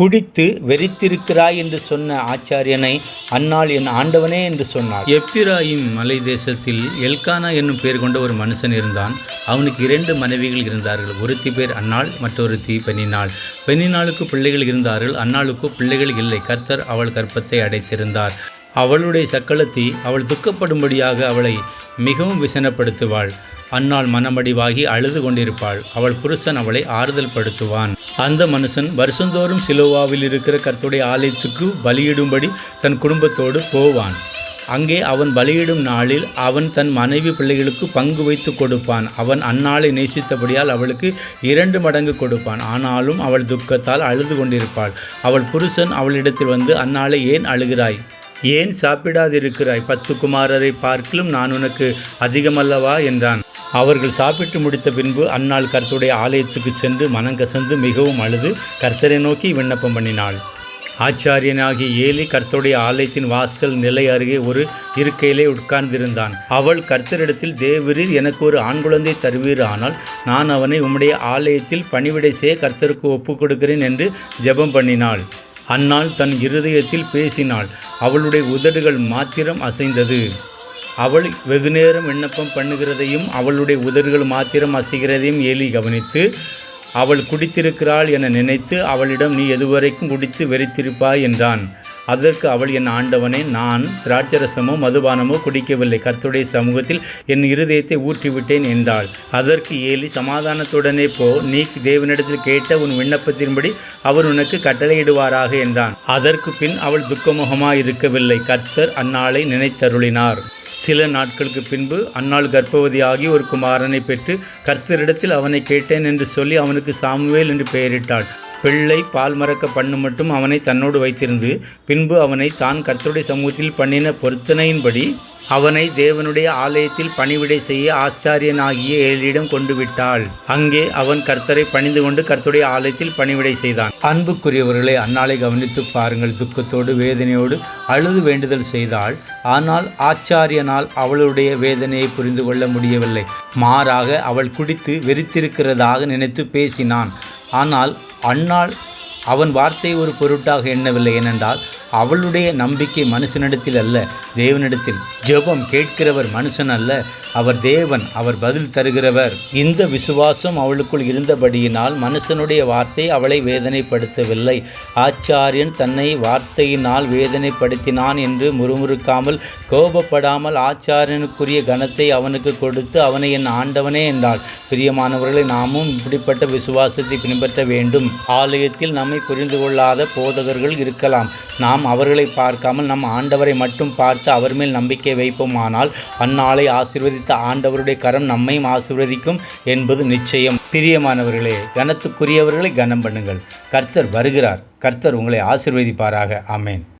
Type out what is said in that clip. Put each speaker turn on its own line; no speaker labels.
குடித்து வெறித்திருக்கிறாய் என்று சொன்ன ஆச்சாரியனை அன்னாள் என் ஆண்டவனே என்று சொன்னார். எப்பிராயிம் மலை தேசத்தில் எல்கானா என்னும் பெயர் கொண்ட ஒரு மனுஷன் இருந்தான். அவனுக்கு இரண்டு மனைவிகள் இருந்தார்கள். ஒருத்தி பேர் அன்னாள் மற்றொருத்தி பெண்ணினாள். பெண்ணினாளுக்கு பிள்ளைகள் இருந்தார்கள். அன்னாளுக்கு பிள்ளைகள் இல்லை. கர்த்தர் அவள் கற்பத்தை அடைத்திருந்தார். அவளுடைய சக்களத்தி அவள் துக்கப்படும்படியாக அவளை மிகவும் விசனப்படுத்துவாள். அன்னாள் மனமடிவாகி அழுது கொண்டிருப்பாள். அவள் புருஷன் அவளை ஆறுதல் படுத்துவான் அந்த மனுஷன் வருஷந்தோறும் சிலோவாவில் இருக்கிற கர்த்துடைய ஆலயத்துக்கு பலியிடும்படி தன் குடும்பத்தோடு போவான். அங்கே அவன் பலியிடும் நாளில் அவன் தன் மனைவி பிள்ளைகளுக்கு பங்கு வைத்து கொடுப்பான். அவன் அந்நாளை நேசித்தபடியால் அவளுக்கு இரண்டு மடங்கு கொடுப்பான். ஆனாலும் அவள் துக்கத்தால் அழுது கொண்டிருப்பாள். அவள் புருஷன் அவளிடத்தில் வந்து அந்நாளை ஏன் அழுகிறாய்? ஏன் சாப்பிடாதிருக்கிறாய்? பத்து குமாரரை பார்க்கிலும் நான் உனக்கு அதிகமல்லவா? என்றான். அவர்கள் சாப்பிட்டு முடித்த பின்பு அந்நாள் கர்த்தருடைய ஆலயத்துக்கு சென்று மனங்கசந்து மிகவும் அழுது கர்த்தரை நோக்கி விண்ணப்பம் பண்ணினாள். ஆச்சாரியனாகிய ஏலி கர்த்தருடைய ஆலயத்தின் வாசல் நிலை அருகே ஒரு இருக்கையிலே உட்கார்ந்திருந்தான். அவள் கர்த்தரிடத்தில் தேவரீர் எனக்கு ஒரு ஆண் குழந்தை தருவீர் ஆனால் நான் அவனை உம்முடைய ஆலயத்தில் பணிவிடை செய்ய கர்த்தருக்கு ஒப்புக் கொடுக்கிறேன் என்று ஜெபம் பண்ணினாள். அன்னாள் தன் இருதயத்தில் பேசினாள். அவளுடைய உதடுகள் மாத்திரம் அசைந்தது. அவள் வெகுநேரம் விண்ணப்பம் பண்ணுகிறதையும் அவளுடைய உதடுகள் மாத்திரம் அசைகிறதையும் ஏலி கவனித்து அவள் குடித்திருக்கிறாள் என நினைத்து அவளிடம் நீ எதுவரைக்கும் குடித்து வெறித்திருப்பாய் என்றான். அதற்கு அவள் என் ஆண்டவனே நான் திராட்சரசமோ மதுபானமோ குடிக்கவில்லை. கர்த்துடைய சமூகத்தில் என் இருதயத்தை ஊற்றிவிட்டேன் என்றாள். அதற்கு ஏலி சமாதானத்துடனே போ. நீ தேவனிடத்தில் கேட்ட உன் விண்ணப்பத்தின்படி அவர் உனக்கு கட்டளையிடுவாராக என்றான். அதற்கு பின் அவள் துக்கமுகமாயிருக்கவில்லை. கர்த்தர் அந்நாளை நினைத்தருளினார். சில நாட்களுக்கு பின்பு அன்னாள் கர்ப்பவதியாகி ஒரு குமாரனை பெற்று கர்த்தரிடத்தில் அவனை கேட்டேன் என்று சொல்லி அவனுக்கு சாமுவேல் என்று பெயரிட்டாள். பிள்ளை பால் மறக்க பண்ணு மட்டும் அவனை தன்னோடு வைத்திருந்து பின்பு அவனை தான் கர்த்தருடைய சமூகத்தில் பண்ணின பொருத்தனையின்படி அவனை தேவனுடைய ஆலயத்தில் பணிவிடை செய்ய ஆச்சாரியனாகிய ஏழிடம் கொண்டு விட்டாள் அங்கே அவன் கர்த்தரை பணிந்து கொண்டு கர்த்தருடைய ஆலயத்தில் பணிவிடை செய்தான். அன்புக்குரியவர்களை அன்னாலை கவனித்து பாருங்கள். துக்கத்தோடு வேதனையோடு அழுது வேண்டுதல் செய்தாள். ஆனால் ஆச்சாரியனால் அவளுடைய வேதனையை புரிந்து கொள்ள முடியவில்லை. மாறாக அவள் குடித்து வெறித்திருக்கிறதாக நினைத்து பேசினான். ஆனால் அன்னாள் அவன் வார்த்தை ஒரு பொருட்டாக எண்ணவில்லை. ஏனென்றால் அவளுடைய நம்பிக்கை மனுஷனிடத்தில் அல்ல தேவனிடத்தில். ஜெபம் கேட்கிறவர் மனுஷன் அல்ல அவர் தேவன் அவர் பதில் தருகிறவர். இந்த விசுவாசம் அவளுக்குள் இருந்தபடியினால் மனுஷனுடைய வார்த்தை அவளை வேதனைப்படுத்தவில்லை. ஆச்சாரியன் தன்னை வார்த்தையினால் வேதனைப்படுத்தினான் என்று முறுமுறுக்காமல் கோபப்படாமல் ஆச்சாரியனுக்குரிய கனத்தை அவனுக்கு கொடுத்து அவனை என் ஆண்டவனே என்றாள். பிரியமானவர்களை நாமும் இப்படிப்பட்ட விசுவாசத்தை பின்பற்ற வேண்டும். ஆலயத்தில் நம்மை புரிந்து கொள்ளாத போதகர்கள் இருக்கலாம். நாம் அவர்களை பார்க்காமல் நம் ஆண்டவரை மட்டும் பார்த்து அவர் மேல் நம்பிக்கை நம்பிக்கை வைப்போமானால் அந்நாளை ஆசிர்வதித்த ஆண்டவருடைய கரம் நம்மையும் ஆசீர்வதிக்கும் என்பது நிச்சயம். பிரியமானவர்களே கனத்துக்குரியவர்களை கனம் பண்ணுங்கள். கர்த்தர் வருகிறார். கர்த்தர் உங்களை ஆசிர்வதிப்பாராக. ஆமேன்.